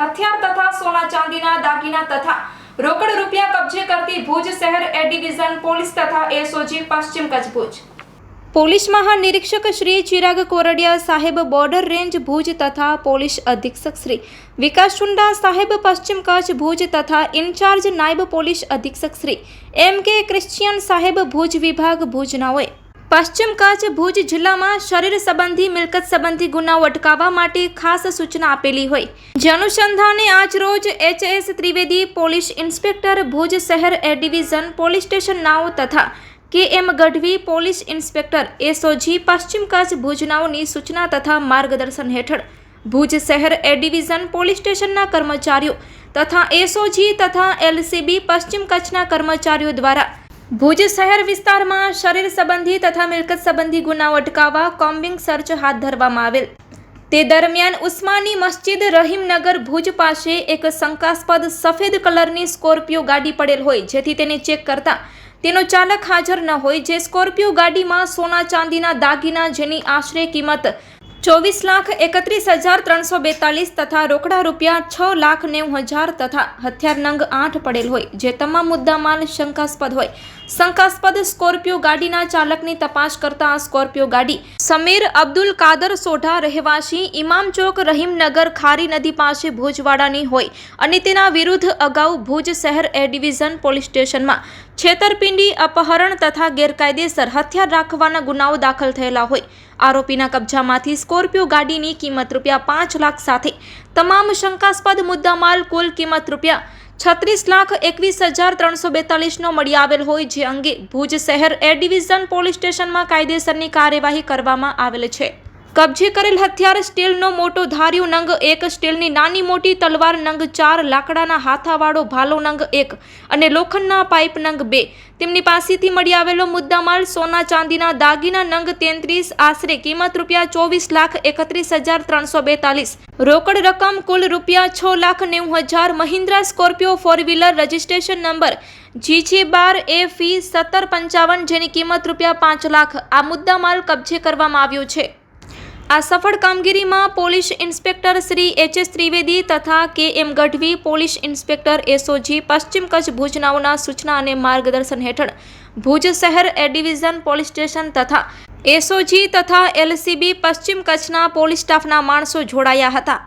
હથિયાર તથા સોના ચાંદીના દાગીના તથા રોકડ રૂપિયા કબજે કરતી ભુજ શહેર એ ડિવિઝન પોલીસ તથા એસઓજી પશ્ચિમ કચ્છ ભુજ. પોલીસ મહાનિરીક્ષક શ્રી ચિરાગ કોરડિયા સાહેબ બોર્ડર રેન્જ ભુજ તથા પોલીસ અધિક્ષક શ્રી વિકાસ ચુંડા સાહેબ પશ્ચિમ કચ્છ ભુજ તથા ઇન્ચાર્જ નાયબ પોલીસ અધિક્ષક શ્રી એમ કે ક્રિશ્ચિયન સાહેબ ભુજ વિભાગ ભુજનાઓએ પશ્ચિમ કચ્છ ભુજ જિલ્લામાં શરીર સંબંધી, મિલકત સંબંધી ગુનાઓ અટકાવવા માટે ખાસ સૂચના આપેલી હોય. જે અનુસંધાને આજ રોજ HS Trivedi, police inspector Bhuj શહેર એ ડિવિઝન, પોલીસ સ્ટેશન નાઓ તથા K M Gadhvi police inspector SOG, પશ્ચિમ કચ્છ ભુજનાઓની સૂચના તથા માર્ગદર્શન હેઠળ ભુજ શહેર એ ડિવિઝન, પોલીસ સ્ટેશનના કર્મચારીઓ તથા એસઓજી તથા એલસીબી, પશ્ચિમ કચ્છના કર્મચારીઓ દ્વારા ભુજ શહેર વિસ્તારમાં શરીર સંબંધી તથા મિલકત સંબંધી ગુનાઓ અટકાવવા કોમ્બિંગ સર્ચ હાથ ધરવામાં આવેલ. તે દરમિયાન ઉસ્માની મસ્જિદ રહીમનગર ભુજ પાસે એક શંકાસ્પદ સફેદ કલરની સ્કોર્પિયો ગાડી પડેલ હોય, જેથી તેને ચેક કરતા તેનો ચાલક હાજર ન હોય, જે સ્કોર્પિયો ગાડીમાં સોના ચાંદીના દાગીના જેની આશરે કિંમત ચોવીસ લાખ એકત્રીસ હજાર ત્રણસો બેતાલીસ તથા રોકડા રૂપિયા છ લાખ નેવું હજાર તથા હથિયાર નંગ આઠ પડેલ હોય, જે તમામ મુદ્દામાલ શંકાસ્પદ હોય. શંકાસ્પદ સ્કોર્પિયો ગાડીના ચાલકની તપાસ કરતા સ્કોર્પિયો ગાડી સમીર અબ્દુલ કાદર સોઢા રહેવાસી ઇમામ ચોક રહીમનગર ખારી નદી પાસે ભુજવાડાની હોય અને તેના વિરુદ્ધ અગાઉ ભુજ શહેર એ ડિવિઝન પોલીસ સ્ટેશનમાં છેતરપિંડી, અપહરણ તથા ગેરકાયદેસર હથિયાર રાખવાના ગુનાઓ દાખલ થયેલા હોય. આરોપીના કબજામાંથી સ્કોર્પિયો ગાડીની કિંમત રૂપિયા પાંચ લાખ સાથે. તમામ શંકાસ્પદ મુદ્દામાલ કુલ કિંમત રૂપિયા છત્રીસ લાખ એકવીસ હજાર ત્રણસો બેતાલીસનો મળી આવેલ હોય જે અંગે ભુજ શહેર એ ડિવિઝન પોલીસ સ્ટેશનમાં કાયદેસરની કાર્યવાહી કરવામાં આવેલ છે. કબજે કરેલ હથિયાર સ્ટીલનો મોટો ધાર્યો નંગ, એક સ્ટીલની નાની મોટી તલવાર નંગ, ચાર લાકડાના હાથાવાળો ભાલો નંગ, એક અને લોખંડના પાઇપ નંગ, બે. તેમની પાસેથી મળી આવેલો મુદ્દામાલ સોના ચાંદીના દાગીના નંગ તેત્રીસ, આશરે કિંમત રૂપિયા ચોવીસ લાખ એકત્રીસ હજાર ત્રણસો બેતાલીસ. રોકડ રકમ કુલ રૂપિયા છ લાખ નેવું હજાર, Mahindra Scorpio four wheeler registration number GJ bar A ફી સત્તર પંચાવન, જેની કિંમત રૂપિયા પાંચ લાખ. આ મુદ્દામાલ કબજે કરવામાં આવ્યો છે. આ સફળ કામગીરીમાં police inspector Shri H S Trivedi તથા K M Gadhvi police inspector SOG પશ્ચિમ કચ્છ ભુજનાઓના સૂચના અને માર્ગદર્શન હેઠળ ભુજ શહેર એ ડિવિઝન પોલીસ સ્ટેશન તથા એસઓજી તથા એલસીબી પશ્ચિમ કચ્છના પોલીસ સ્ટાફના માણસો જોડાયા હતા.